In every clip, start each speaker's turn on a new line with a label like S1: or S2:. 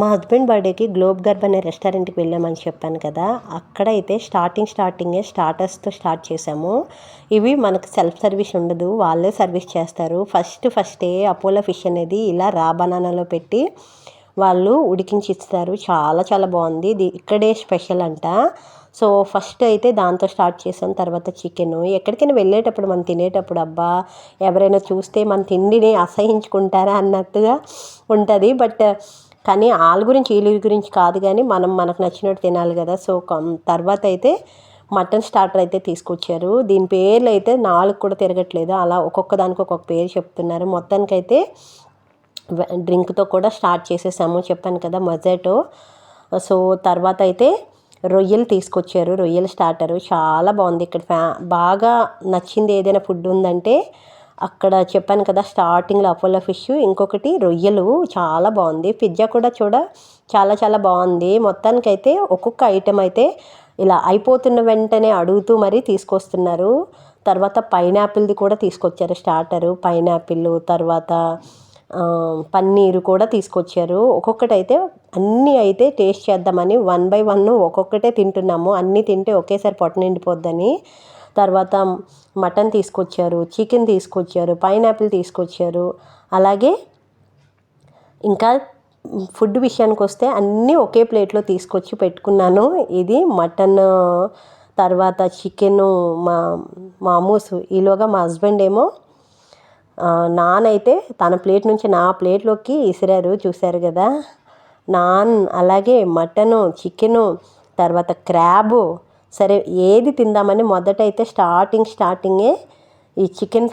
S1: మా హస్బెండ్ బర్త్డేకి గ్లోబ్ గర్బ్ అనే రెస్టారెంట్కి వెళ్ళామని చెప్పాను కదా అక్కడైతే స్టార్టింగ్ స్టార్టింగే స్టార్టర్స్తో స్టార్ట్ చేసాము ఇవి మనకు సెల్ఫ్ సర్వీస్ ఉండదు వాళ్ళే సర్వీస్ చేస్తారు. ఫస్ట్ ఫస్టే అపోలో ఫిష్ అనేది ఇలా రా బనానాలో పెట్టి వాళ్ళు ఉడికించి ఇస్తారు చాలా చాలా బాగుంది. ఇది ఇక్కడే స్పెషల్ అంట. సో ఫస్ట్ అయితే దాంతో స్టార్ట్ చేసాం తర్వాత చికెన్. ఎక్కడికైనా వెళ్ళేటప్పుడు మనం తినేటప్పుడు అబ్బా ఎవరైనా చూస్తే మన తిండిని అసహించుకుంటారా అన్నట్టుగా ఉంటుంది. బట్ కానీ వాళ్ళ గురించి వీళ్ళ గురించి కాదు కానీ మనం మనకు నచ్చినట్టు తినాలి కదా. సో తర్వాత అయితే మటన్ స్టార్టర్ అయితే తీసుకొచ్చారు. దీని పేర్లు అయితే నాలుగు కూడా తిరగట్లేదు. అలా ఒక్కొక్క దానికి ఒక్కొక్క పేరు చెప్తున్నారు. మొత్తానికైతే డ్రింక్తో కూడా స్టార్ట్ చేసేసాము. చెప్పాను కదా మొజాటో. సో తర్వాత అయితే రొయ్యలు తీసుకొచ్చారు. రొయ్యలు స్టార్టరు. చాలా బాగుంది. ఇక్కడ ఫ్యా బాగా నచ్చింది ఏదైనా ఫుడ్ ఉందంటే అక్కడ చెప్పాను కదా స్టార్టింగ్లో అపోలో ఫిష్ ఇంకొకటి రొయ్యలు. చాలా బాగుంది. పిజ్జా కూడా చూడ చాలా చాలా బాగుంది. మొత్తానికైతే ఒక్కొక్క ఐటెం అయితే ఇలా అయిపోతున్న వెంటనే అడుగుతూ మరీ తీసుకొస్తున్నారు. తర్వాత పైనాపిల్ది కూడా తీసుకొచ్చారు స్టార్టరు పైనాపిల్ తర్వాత పన్నీరు కూడా తీసుకొచ్చారు. ఒక్కొక్కటి అయితే అన్నీ అయితే టేస్ట్ చేద్దామని వన్ బై వన్ ఒక్కొక్కటే తింటున్నాము. అన్నీ తింటే ఒకేసారి పొట్ట నిండిపోద్దని. తర్వాత మటన్ తీసుకొచ్చారు చికెన్ తీసుకొచ్చారు పైనాపిల్ తీసుకొచ్చారు. అలాగే ఇంకా ఫుడ్ విషయానికి వస్తే అన్నీ ఒకే ప్లేట్లో తీసుకొచ్చి పెట్టుకున్నాను. ఇది మటన్ తర్వాత చికెను మా మామూసు. ఈలోగా మా హస్బెండ్ ఏమో నాన్ అయితే తన ప్లేట్ నుంచి నా ప్లేట్లోకి విసిరారు చూశారు కదా. నాన్ అలాగే మటను చికెను తర్వాత క్రాబు సరే ఏది తిందామని మొదట అయితే స్టార్టింగ్ స్టార్టింగే ఈ చికెన్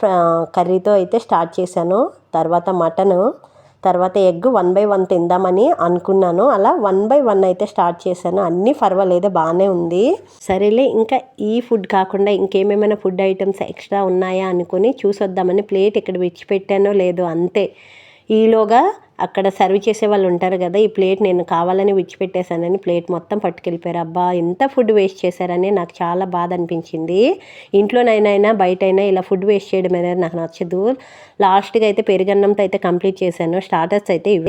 S1: కర్రీతో అయితే స్టార్ట్ చేశాను. తర్వాత మటను తర్వాత ఎగ్ వన్ బై వన్ తిందామని అనుకున్నాను. అలా వన్ బై వన్ అయితే స్టార్ట్ చేశాను. అన్నీ పర్వాలేదు బాగానే ఉంది. సరేలే ఇంకా ఈ ఫుడ్ కాకుండా ఇంకేమేమైనా ఫుడ్ ఐటమ్స్ ఎక్స్ట్రా ఉన్నాయా అనుకుని చూసొద్దామని ప్లేట్ ఇక్కడ విడిచిపెట్టానో లేదో అంతే. ఈలోగా అక్కడ సర్వ్ చేసే వాళ్ళు ఉంటారు కదా ఈ ప్లేట్ నేను కావాలని విడిచిపెట్టేశానని ప్లేట్ మొత్తం పట్టుకెళ్ళిపోయారు. అబ్బా ఎంత ఫుడ్ వేస్ట్ చేశారని నాకు చాలా బాధ అనిపించింది. ఇంట్లోనైనా బయటైనా ఇలా ఫుడ్ వేస్ట్ చేయడం అనేది నాకు నచ్చదు. లాస్ట్గా అయితే పెరుగన్నంతో అయితే కంప్లీట్ చేశాను. స్టార్టర్స్ అయితే ఇవే